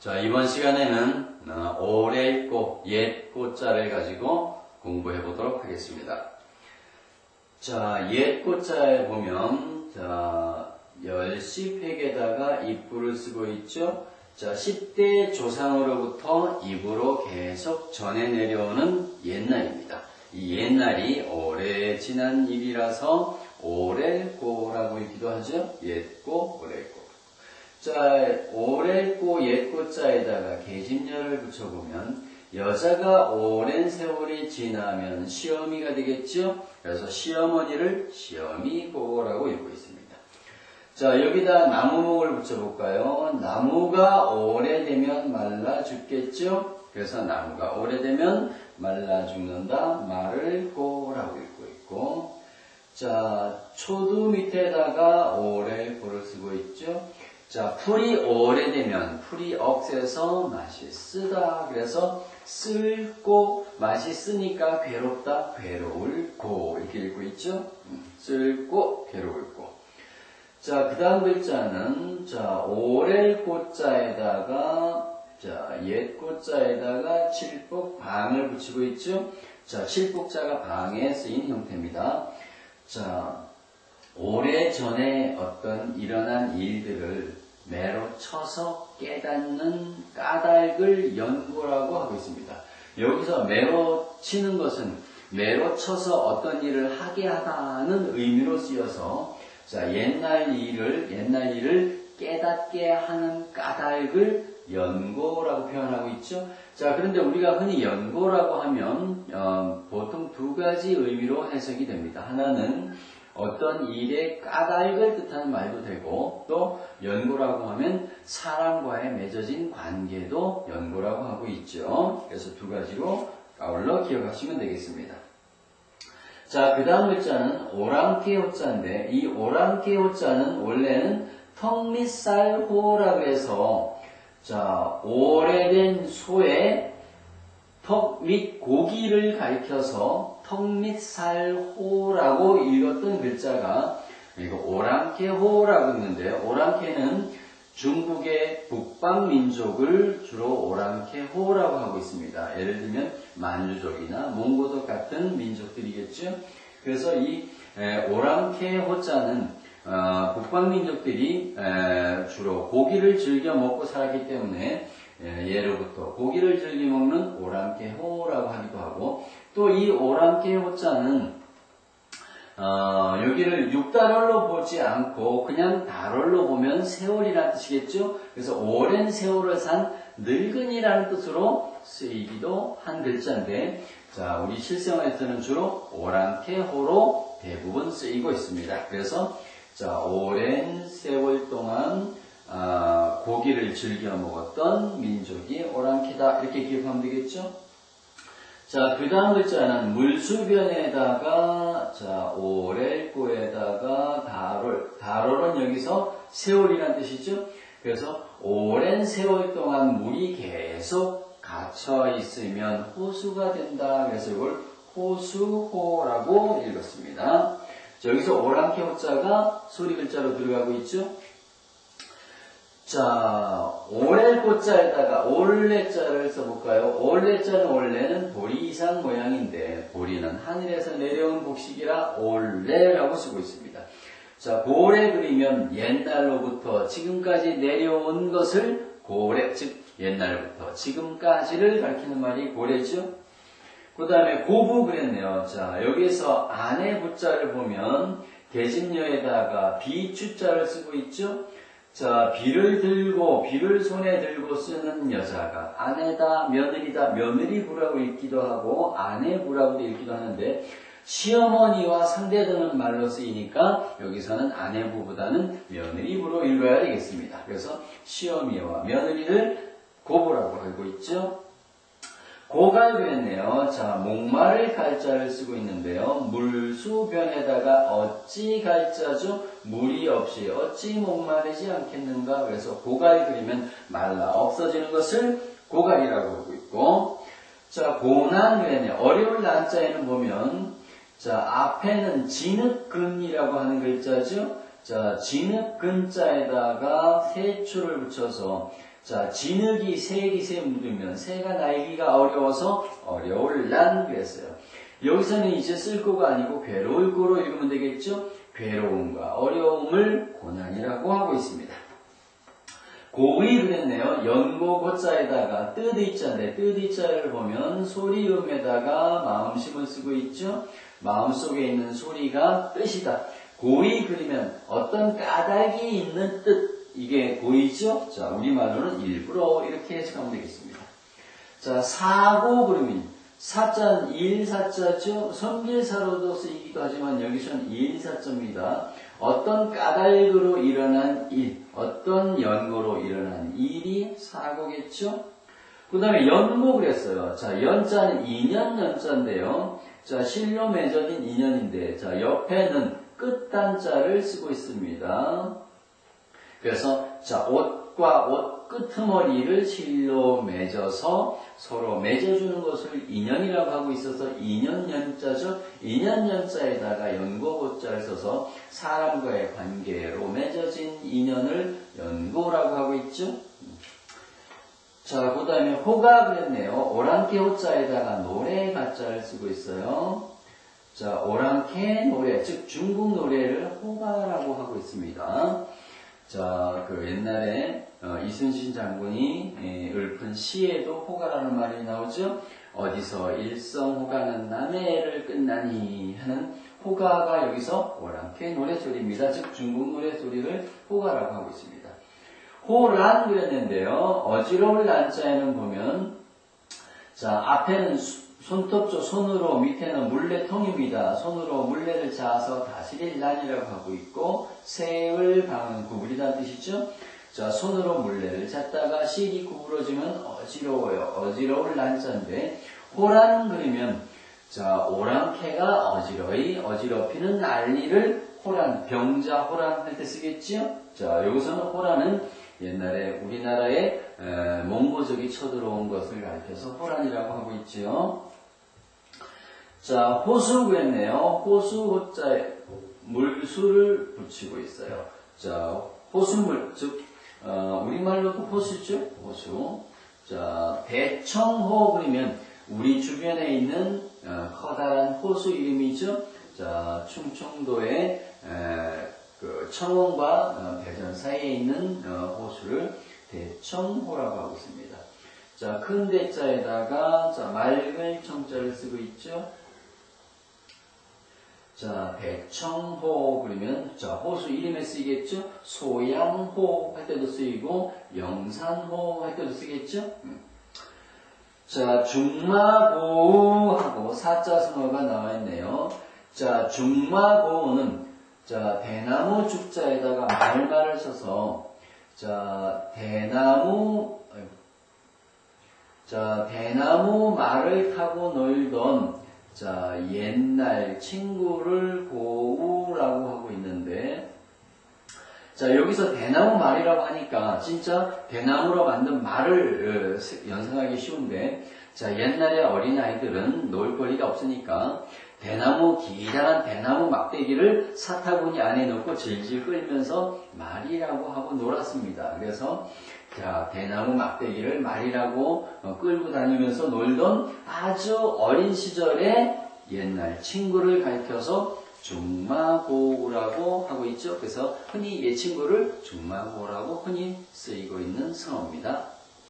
자, 이번 시간에는 어, 오래 있고 옛 꽃자를 가지고 공부해 보도록 하겠습니다. 자, 옛 꽃자에 보면, 자, 열시획에다가 입구를 쓰고 있죠. 자, 10대 조상으로부터 입으로 계속 전해 내려오는 옛날입니다. 이 옛날이 오래 지난 일이라서 오래고라고 읽기도 하죠. 옛고, 오래고. 자, 오래고 옛고자에다가 계집녀를 붙여보면 여자가 오랜 세월이 지나면 시어미가 되겠죠. 그래서 시어머니를 시어미고라고 읽고 있습니다. 자, 여기다 나무목을 붙여볼까요? 나무가 오래되면 말라 죽겠죠? 그래서 나무가 오래되면 말라 죽는다. 말을 고라고 읽고 있고. 자, 초두 밑에다가 오래 고를 쓰고 있죠? 자, 풀이 오래되면 풀이 억세서 맛이 쓰다. 그래서 쓸고 맛이 쓰니까 괴롭다. 괴로울 고 이렇게 읽고 있죠? 음, 쓸고 괴로울 고. 자, 그 다음 글자는, 자, 오래 꽃자에다가, 자, 옛 꽃자에다가 칠복 방을 붙이고 있죠? 자, 칠복자가 방에 쓰인 형태입니다. 자, 오래 전에 어떤 일어난 일들을 매로 쳐서 깨닫는 까닭을 연구라고 하고 있습니다. 여기서 매로 치는 것은 매로 쳐서 어떤 일을 하게 하다는 의미로 쓰여서 자, 옛날 일을, 옛날 일을 깨닫게 하는 까닭을 연고라고 표현하고 있죠. 자, 그런데 우리가 흔히 연고라고 하면, 어, 보통 두 가지 의미로 해석이 됩니다. 하나는 어떤 일의 까닭을 뜻하는 말도 되고, 또 연고라고 하면 사람과의 맺어진 관계도 연고라고 하고 있죠. 그래서 두 가지로 아울러 기억하시면 되겠습니다. 자, 그 다음 글자는 오랑캐 호자인데, 이 오랑캐 호자는 원래는 턱밑살호라고 해서, 자, 오래된 소의 턱 밑 고기를 가리켜서 턱밑살호라고 읽었던 글자가, 이거 오랑캐호라고 읽는데, 오랑캐는 중국의 북방 민족을 주로 오랑캐호라고 하고 있습니다. 예를 들면 만주족이나 몽고족 같은 민족들이겠죠. 그래서 이 오랑캐호자는 어, 북방 민족들이 주로 고기를 즐겨 먹고 살았기 때문에 예로부터 고기를 즐겨 먹는 오랑캐호라고 하기도 하고 또 이 오랑캐 호자는 어, 여기를 6달월로 보지 않고 그냥 달월로 보면 세월이라는 뜻이겠죠? 그래서 오랜 세월을 산 늙은이라는 뜻으로 쓰이기도 한 글자인데, 자, 우리 실생활에서는 주로 오랑캐호로 대부분 쓰이고 있습니다. 그래서, 자, 오랜 세월 동안 아, 고기를 즐겨 먹었던 민족이 오랑캐다. 이렇게 기억하면 되겠죠? 자, 그 다음 글자는 물수변에다가, 자, 오렐고에다가 다롤. 다롤은 여기서 세월이라는 뜻이죠. 그래서 오랜 세월 동안 물이 계속 갇혀 있으면 호수가 된다. 그래서 이걸 호수호라고 읽었습니다. 자, 여기서 오랑캐 호자가 소리 글자로 들어가고 있죠. 자, 올레꽃자에다가 올레 자를 써볼까요? 올레 자는 원래는 보리 이상 모양인데 보리는 하늘에서 내려온 곡식이라 올레라고 쓰고 있습니다. 자, 고래 그리면 옛날로부터 지금까지 내려온 것을 고래, 즉 옛날부터 지금까지를 가리키는 말이 고래죠. 그 다음에 고부 그랬네요. 자, 여기서 아내 부자를 보면 계집녀에다가 비추자를 쓰고 있죠. 자, 비를 들고, 비를 손에 들고 쓰는 여자가 아내다, 며느리다, 며느리부라고 읽기도 하고, 아내부라고도 읽기도 하는데, 시어머니와 상대되는 말로 쓰이니까, 여기서는 아내부보다는 며느리부로 읽어야 되겠습니다. 그래서 시어미와 며느리를 고부라고 알고 있죠. 고갈변네요. 자, 목마를 갈자를 쓰고 있는데요. 물수변에다가 어찌 갈자죠? 물이 없이 어찌 목마르지 않겠는가? 그래서 고갈 그리면 말라 없어지는 것을 고갈이라고 하고 있고, 자, 고난변에 어려울 난자에는 보면, 자, 앞에는 진흙근이라고 하는 글자죠. 자, 진흙 근자에다가 새초를 붙여서 자, 진흙이 새기새 묻으면 새가 날기가 어려워서 어려울 난 그랬어요. 여기서는 이제 쓸 거가 아니고 괴로울 거로 읽으면 되겠죠? 괴로움과 어려움을 고난이라고 하고 있습니다. 고의 그랬네요. 연고 고자에다가 뜻의자인데 뜻의자를 보면 소리음에다가 마음심을 쓰고 있죠. 마음속에 있는 소리가 뜻이다. 고의 그리면 어떤 까닭이 있는 뜻 이게 고의죠. 자 우리말로는 일부러 이렇게 해석하면 되겠습니다. 자 사고 그러면 사자는 일사자죠. 성질사로도 쓰이기도 하지만 여기서는 일사자입니다. 어떤 까닭으로 일어난 일, 어떤 연고로 일어난 일이 사고겠죠? 그 다음에 연고 그랬어요. 자, 연자는 인연 연자인데요. 자, 실로 맺어진 인연인데, 자, 옆에는 끝단자를 쓰고 있습니다. 그래서, 자, 옷과 옷 끄트머리를 실로 맺어서 서로 맺어주는 것을 인연이라고 하고 있어서 인연연자죠. 인연연자에다가 연고고자를 써서 사람과의 관계로 맺어진 인연을 연고라고 하고 있죠. 자, 그 다음에 호가 그랬네요. 오랑캐 호자에다가 노래 가자를 쓰고 있어요. 자, 오랑캐 노래, 즉 중국 노래를 호가라고 하고 있습니다. 자, 그 옛날에 어, 이순신 장군이 예, 읊은 시에도 호가라는 말이 나오죠. 어디서 일성호가는 남해를 끝나니 하는 호가가 여기서 오랑캐 노래소리입니다. 즉 중국 노래소리를 호가라고 하고 있습니다. 호란 그랬는데요. 어지러울 난자에는 보면 자 앞에는 수- 손톱조 손으로 밑에는 물레통입니다. 손으로 물레를 자서 다스릴 난이라고 하고 있고 새을 방은 구부리다는 뜻이죠. 자 손으로 물레를 잡다가 실이 구부러지면 어지러워요. 어지러울 난자인데 호란 그리면 자 오랑캐가 어지러이 어지럽히는 난리를 호란 병자 호란 할 때 쓰겠지요. 자 여기서는 호란은 옛날에 우리나라에 에, 몽고족이 쳐들어온 것을 가리켜서 호란이라고 하고 있지요. 자, 호수 구했네요. 호수 호자에 물수를 붙이고 있어요. 자, 호수물, 즉, 어, 우리말로도 호수죠? 호수. 자, 대청호 그리면 우리 주변에 있는 어, 커다란 호수 이름이죠. 자, 충청도의 에, 그 청원과 어, 대전 사이에 있는 어, 호수를 대청호라고 하고 있습니다. 자, 큰 대자에다가 자, 맑은 청자를 쓰고 있죠. 자, 백청호 그러면 자, 호수 이름에 쓰이겠죠? 소양호 할 때도 쓰이고 영산호 할 때도 쓰겠죠? 음. 자, 중마고하고 사자성어가 나와 있네요. 자, 중마고는 자, 대나무 죽자에다가 말말을 써서 자, 대나무. 자, 대나무 말을 타고 놀던 자, 옛날 친구를 고우라고 하고 있는데, 자, 여기서 대나무 말이라고 하니까, 진짜 대나무로 만든 말을 어, 세- 연상하기 쉬운데, 자, 옛날에 어린아이들은 놀거리가 없으니까, 대나무, 기다란 대나무 막대기를 사타구니 안에 넣고 질질 끌면서 말이라고 하고 놀았습니다. 그래서, 자, 대나무 막대기를 말이라고 어, 끌고 다니면서 놀던 아주 어린 시절의 옛날 친구를 가리켜서 중마고우라고 하고 있죠. 그래서 흔히 이 친구를 중마고우라고 흔히 쓰이고 있는 성어입니다.